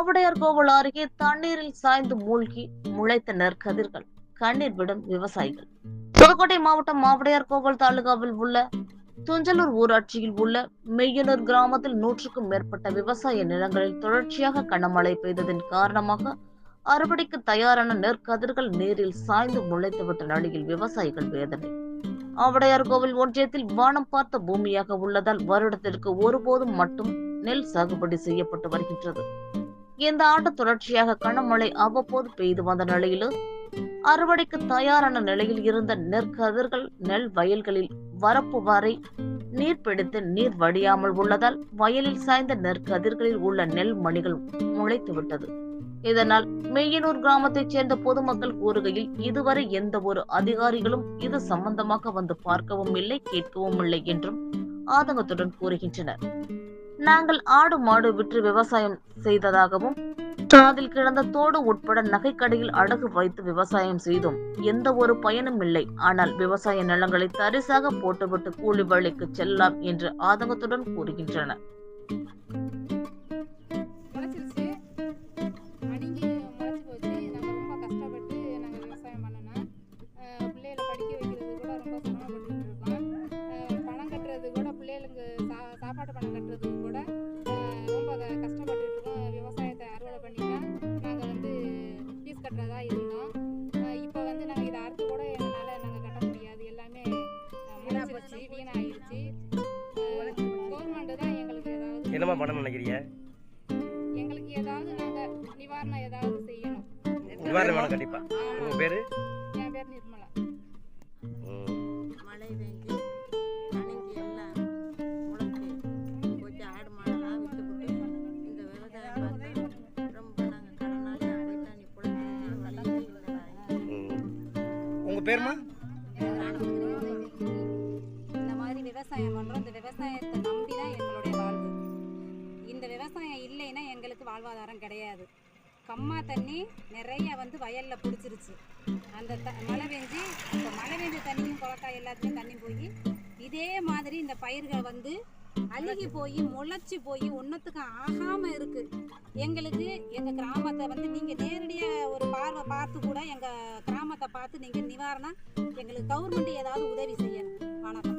ஆவுடையார் கோவில் அருகே தண்ணீரில் சாய்ந்து மூழ்கி முளைத்த நெற்கதிர்கள் கண்ணீர் விடும் விவசாயிகள். புதுக்கோட்டை மாவட்டம் ஆவுடையார் கோவில் தாலுகாவில் உள்ள துஞ்சலூர் ஊராட்சியில் உள்ள மெய்யனூர் கிராமத்தில் நூற்றுக்கும் மேற்பட்ட விவசாய நிலங்களில் தொடர்ச்சியாக கனமழை பெய்ததன் காரணமாக அறுவடைக்கு தயாரான நெற்கதிர்கள் நீரில் சாய்ந்து முளைத்துவிட்ட நிலையில் விவசாயிகள் வேதனை. ஆவடையார் கோவில் ஒன்றியத்தில் வானம் பார்த்த பூமியாக உள்ளதால் வருடத்திற்கு ஒருபோதும் மட்டும் நெல் சாகுபடி செய்யப்பட்டு வருகின்றது. இந்த ஆண்டு தொடர்ச்சியாக கனமழை அவ்வப்போது பெய்து வந்த நிலையிலும் அறுவடைக்கு தயாரான நிலையில் இருந்த நெற்கதிர்கள் நெல் வயல்களில் வரப்பு வரை நீர் பிடித்து நீர் வடியாமல் உள்ளதால் வயலில் சாய்ந்த நெற்கதிர்களில் உள்ள நெல் மணிகள் முளைத்து விட்டது. இதனால் மெய்யனூர் கிராமத்தைச் சேர்ந்த பொதுமக்கள் கூறுகையில் இதுவரை எந்த ஒரு அதிகாரிகளும் இது சம்பந்தமாக வந்து பார்க்கவும் இல்லை கேட்கவும் இல்லை என்றும் ஆதங்கத்துடன் கூறுகின்றனர். நாங்கள் ஆடு மாடு விற்று விவசாயம் செய்ததாகவும் காதில் கிடந்த தோடு உட்பட நகைக்கடையில் அடகு வைத்து விவசாயம் செய்தோம். எந்த ஒரு பயனும் இல்லை. ஆனால் விவசாய நிலங்களை தரிசாக போட்டுவிட்டு கூலி வேலைக்கு செல்லலாம் என்று ஆதங்கத்துடன் கூறுகின்றனர். ஃபீஸ் கட்டுறதா இருந்தோம் இப்போ வந்து நாங்கள் இதை அறுத்து கூட எங்களால் நாங்கள் கட்ட முடியாது. எல்லாமே அஹ் முளைச்சிருச்சு வீணாயிருச்சு கவர்மெண்ட்டு தான் எங்களுக்கு ஏதாவது என்னம்மா பண்ண நினைக்கிறீங்க? எங்களுக்கு ஏதாவது நாங்க நிவாரணம் ஏதாவது செய்யணும். நிவாரணம் வேணும் கண்டிப்பா. ஆமா. உங்க பேரு என் பேர்? உங்க பேருமா இந்த மாதிரி விவசாயம் பண்ணுறோம் இந்த விவசாயத்தை நம்பி தான் எங்களுடைய வாழ்வு. இந்த விவசாயம் இல்லைன்னா எங்களுக்கு வாழ்வாதாரம் கிடையாது. கம்மா தண்ணி நிறைய வந்து வயலில் பிடிச்சிருச்சு. அந்த த மழை பெஞ்சு இப்போ மழை பெஞ்ச தண்ணியும் குளக்காய் எல்லாத்துலேயும் தண்ணி போய் இதே மாதிரி இந்த பயிர்களை வந்து அழுகி போய் முளைச்சி போய் ஒன்றத்துக்கு ஆகாமல் இருக்குது எங்களுக்கு எங்கள் கிராமத்தை வந்து நீங்கள் நேரடியாக ஒரு பார்வை பார்த்து கூட எங்கள் கிராமத்தை பார்த்து நீங்கள் நிவாரணம் எங்களுக்கு கவர்மெண்ட் ஏதாவது உதவி செய்யணும். வணக்கம்.